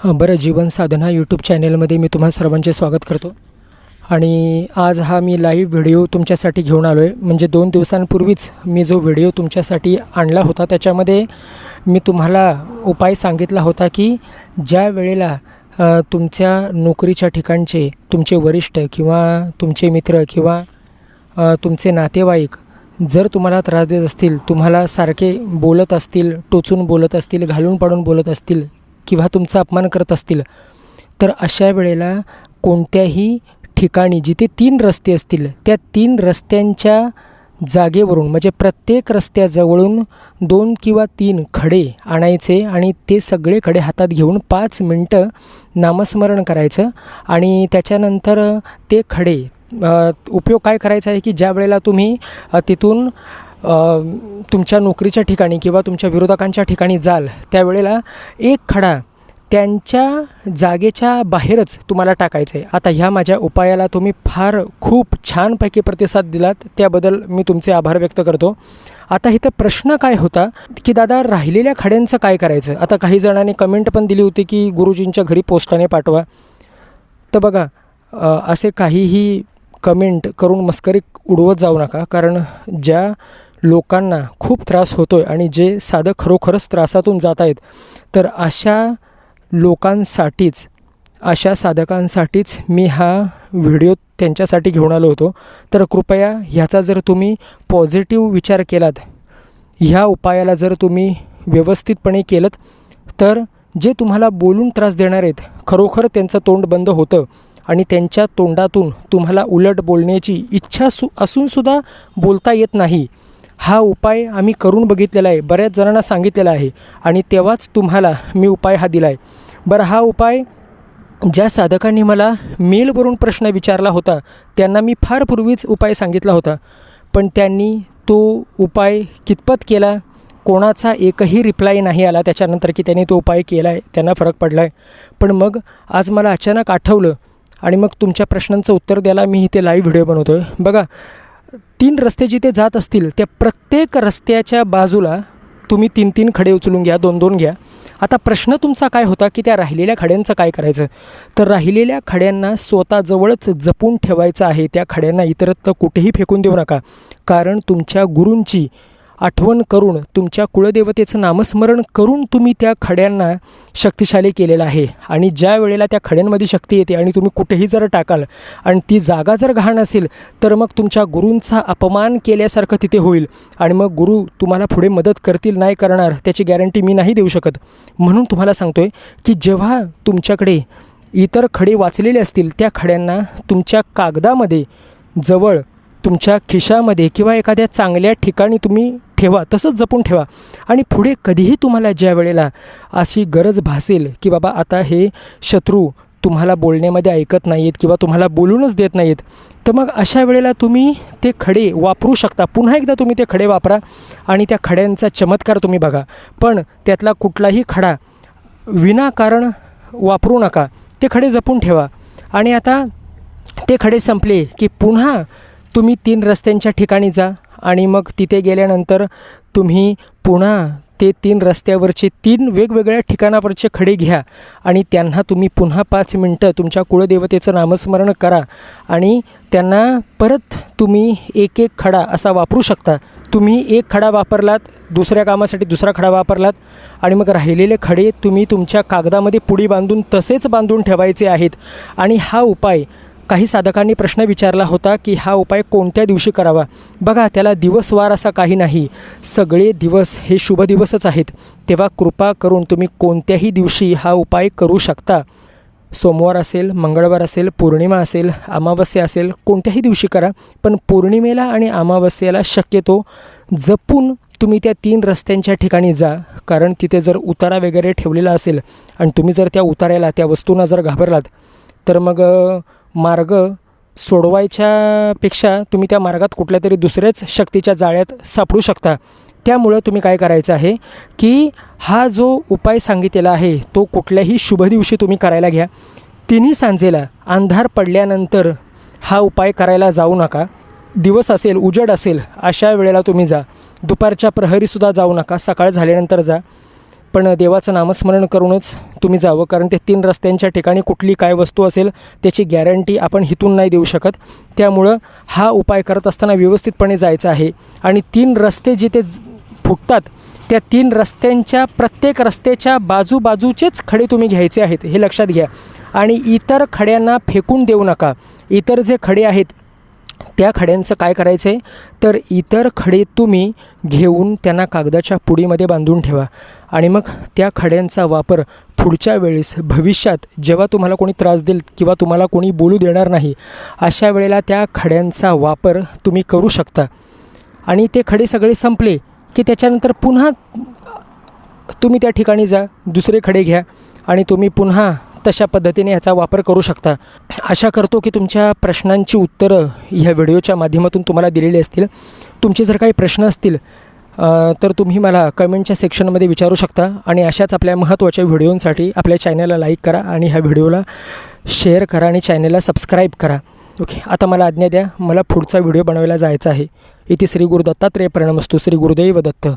हां बरं जीवन साधना यूट्यूब चॅनेलमध्ये मी तुम्हा सर्वांचे स्वागत करतो. आणि आज हा मी लाईव्ह व्हिडिओ तुमच्यासाठी घेऊन आलो आहे म्हणजे दोन दिवसांपूर्वीच मी जो व्हिडिओ तुमच्यासाठी आणला होता त्याच्यामध्ये मी तुम्हाला उपाय सांगितला होता की ज्या वेळेला तुमच्या नोकरीच्या ठिकाणचे तुमचे वरिष्ठ किंवा तुमचे मित्र किंवा तुमचे नातेवाईक जर तुम्हाला त्रास देत असतील तुम्हाला सारखे बोलत असतील टोचून बोलत असतील घालून पाडून बोलत असतील किंवा तुमचा अपमान करत असतील तर अशा वेळेला कोणत्याही ठिकाणी जिथे तीन रस्ते असतील त्या तीन रस्त्यांच्या जागेवरून म्हणजे प्रत्येक रस्त्याजवळून दोन किंवा तीन खडे आणायचे आणि ते सगळे खडे हातात घेऊन पाच मिनटं नामस्मरण करायचं आणि त्याच्यानंतर ते खडे उपयोग काय करायचा आहे की ज्या वेळेला तुम्ही तिथून तुमच्या नोकरीच्या ठिकाणी किंवा तुमच्या विरोधकांच्या ठिकाणी जाल त्यावेळेला एक खडा त्यांच्या जागेच्या बाहेरच तुम्हाला टाकायचं आहे आता ह्या माझ्या उपायाला तुम्ही फार खूप छानपैकी प्रतिसाद दिलात त्याबद्दल मी तुमचे आभार व्यक्त करतो. आता इथं प्रश्न काय होता की दादा राहिलेल्या खड्यांचं काय करायचं? आता काही जणांनी कमेंट पण दिली होती की गुरुजींच्या घरी पोस्टाने पाठवा. तर बघा असे काहीही कमेंट करून मस्करी उडवत जाऊ नका कारण ज्या लोकांना खूप त्रास होतो आहे आणि जे साधं खरोखरच त्रासातून जात आहेत तर अशा लोकांसाठीच अशा साधकांसाठीच मी हा व्हिडिओ त्यांच्यासाठी घेऊन आलो होतो. तर कृपया ह्याचा जर तुम्ही पॉझिटिव्ह विचार केलात ह्या उपायाला जर तुम्ही व्यवस्थितपणे केलं तर जे तुम्हाला बोलून त्रास देणार आहेत खरोखर त्यांचं तोंड बंद होतं आणि त्यांच्या तोंडातून तुम्हाला उलट बोलण्याची इच्छा सु असूनसुद्धा बोलता येत नाही. हा उपाय आम्ही करून बघितलेला आहे बऱ्याच जणांना सांगितलेला आहे आणि तेव्हाच तुम्हाला मी उपाय हा दिला आहे बरं हा उपाय ज्या साधकांनी मला मेलवरून प्रश्न विचारला होता त्यांना मी फार पूर्वीच उपाय सांगितला होता. पण त्यांनी तो उपाय कितपत केला कोणाचा एकही रिप्लाय नाही आला त्याच्यानंतर की त्यांनी तो उपाय केला आहे त्यांना फरक पडला आहे पण मग आज मला अचानक आठवलं आणि मग तुमच्या प्रश्नांचं उत्तर द्यायला मी इथे लाईव्ह व्हिडिओ बनवतो आहे बघा तीन रस्ते जिथे जात असतील त्या प्रत्येक रस्त्याच्या बाजूला तुम्ही तीन तीन खडे उचलून घ्या दोन दोन घ्या. आता प्रश्न तुमचा काय होता की त्या राहिलेल्या खड्यांचं काय करायचं? तर राहिलेल्या खड्यांना स्वतःजवळच जपून ठेवायचं आहे त्या खड्यांना इतरत्र कुठेही फेकून देऊ नका. कारण तुमच्या गुरूंची आठवण करून तुमच्या कुळदेवतेचं नामस्मरण करून तुम्ही त्या खड्यांना शक्तिशाली केलेलं आहे. आणि ज्या वेळेला त्या खड्यांमध्ये शक्ती येते आणि तुम्ही कुठेही जर टाकाल आणि ती जागा जर घाण असेल तर मग तुमच्या गुरूंचा अपमान केल्यासारखं तिथे होईल. आणि मग गुरु तुम्हाला पुढे मदत करतील नाही करणार त्याची गॅरंटी मी नाही देऊ शकत. म्हणून तुम्हाला सांगतोय की जेव्हा तुमच्याकडे इतर खडे वाचलेले असतील त्या खड्यांना तुमच्या कागदामध्ये जवळ तुमच्या खिशामध्ये किंवा एखाद्या चांगल्या ठिकाणी तुम्ही ठेवा तसंच जपून ठेवा. आणि पुढे कधीही तुम्हाला ज्या वेळेला अशी गरज भासेल की बाबा आता हे शत्रू तुम्हाला बोलण्यामध्ये ऐकत नाही आहेत किंवा तुम्हाला बोलूनच देत नाहीत तर मग अशा वेळेला तुम्ही ते खडे वापरू शकता. पुन्हा एकदा तुम्ही ते खडे वापरा आणि त्या खड्यांचा चमत्कार तुम्ही बघा. पण त्यातला कुठलाही खडा विनाकारण वापरू नका. ते खडे जपून ठेवा. आणि आता ते खडे संपले की पुन्हा तुम्ही तीन रस्त्यांच्या ठिकाणी जा आणि मग तिथे गेल्यानंतर तुम्ही पुन्हा ते तीन रस्त्यावरचे तीन वेगवेगळ्या ठिकाणावरचे खडे घ्या आणि त्यांना तुम्ही पुन्हा पाच मिनटं तुमच्या कुळदेवतेचं नामस्मरण करा आणि त्यांना परत तुम्ही एक एक खडा असा वापरू शकता. तुम्ही एक खडा वापरलात दुसऱ्या कामासाठी दुसरा खडा वापरलात आणि मग राहिलेले खडे तुम्ही तुमच्या कागदामध्ये पुडी बांधून तसेच बांधून ठेवायचे आहेत. आणि हा उपाय काही साधकांनी प्रश्न विचारला होता की हा उपाय कोणत्या दिवशी करावा? बघा त्याला दिवसवार असा काही नाही. सगळे दिवस हे शुभ दिवसच आहेत. तेव्हा कृपा करून तुम्ही कोणत्याही दिवशी हा उपाय करू शकता. सोमवार असेल मंगळवार असेल पौर्णिमा असेल अमावस्या असेल कोणत्याही दिवशी करा पण पौर्णिमेला आणि अमावस्येला शक्यतो जपून तुम्ही त्या तीन रस्त्यांच्या ठिकाणी जा. कारण तिथे जर उतारा वगैरे ठेवलेला असेल आणि तुम्ही जर त्या उतार्याला त्या वस्तूंना जर घाबरलात तर मग मार्ग सोडवायच्यापेक्षा तुम्ही त्या मार्गात कुठल्या तरी दुसऱ्याच शक्तीच्या जाळ्यात सापडू शकता. त्यामुळं तुम्ही काय करायचं आहे की हा जो उपाय सांगितलेला आहे तो कुठल्याही शुभ दिवशी तुम्ही करायला घ्या. तिन्ही सांजेला अंधार पडल्यानंतर हा उपाय करायला जाऊ नका. दिवस असेल उजड असेल अशा वेळेला तुम्ही जा. दुपारच्या प्रहरीसुद्धा जाऊ नका सकाळ झाल्यानंतर जा. पण देवाचं नामस्मरण करूनच तुम्ही जावं कारण ते तीन रस्त्यांच्या ठिकाणी कुठली काय वस्तू असेल त्याची गॅरंटी आपण हिथून नाही देऊ शकत. त्यामुळं हा उपाय करत असताना व्यवस्थितपणे जायचं आहे. आणि तीन रस्ते जिथे फुटतात त्या तीन रस्त्यांच्या प्रत्येक रस्त्याच्या बाजूबाजूचेच खडे तुम्ही घ्यायचे आहेत हे लक्षात घ्या. आणि इतर खड्यांना फेकून देऊ नका. इतर जे खडे आहेत त्या खड्यांचं काय करायचं आहे तर इतर खडे तुम्ही घेऊन त्यांना कागदाच्या पुडीमध्ये बांधून ठेवा. आणि मग त्या खड्यांचा वापर पुढच्या वेळेस भविष्यात जेव्हा तुम्हाला कोणी त्रास देईल किंवा तुम्हाला कोणी बोलू देणार नाही अशा वेळेला त्या खड्यांचा वापर तुम्ही करू शकता. आणि ते खडे सगळे संपले की त्याच्यानंतर पुन्हा तुम्ही त्या ठिकाणी जा दुसरे खडे घ्या आणि तुम्ही पुन्हा तशा पद्धतीने ह्याचा वापर करू शकता. आशा करतो की तुमच्या प्रश्नांची उत्तरं ह्या व्हिडिओच्या माध्यमातून तुम्हाला दिलेली असतील. तुमचे जर काही प्रश्न असतील तर तुम्ही मला कमेंटच्या सेक्शनमध्ये विचारू शकता आणि अशाच आपल्या महत्त्वाच्या व्हिडिओंसाठी आपल्या चॅनलला लाईक करा आणि ह्या व्हिडिओला शेअर करा आणि चॅनलला सबस्क्राईब करा. ओके आता मला आज्ञा द्या मला पुढचा व्हिडिओ बनवायला जायचा आहे. इथे श्री गुरु दत्तात्रेय प्रणमस्तू श्री गुरुदैव दत्त.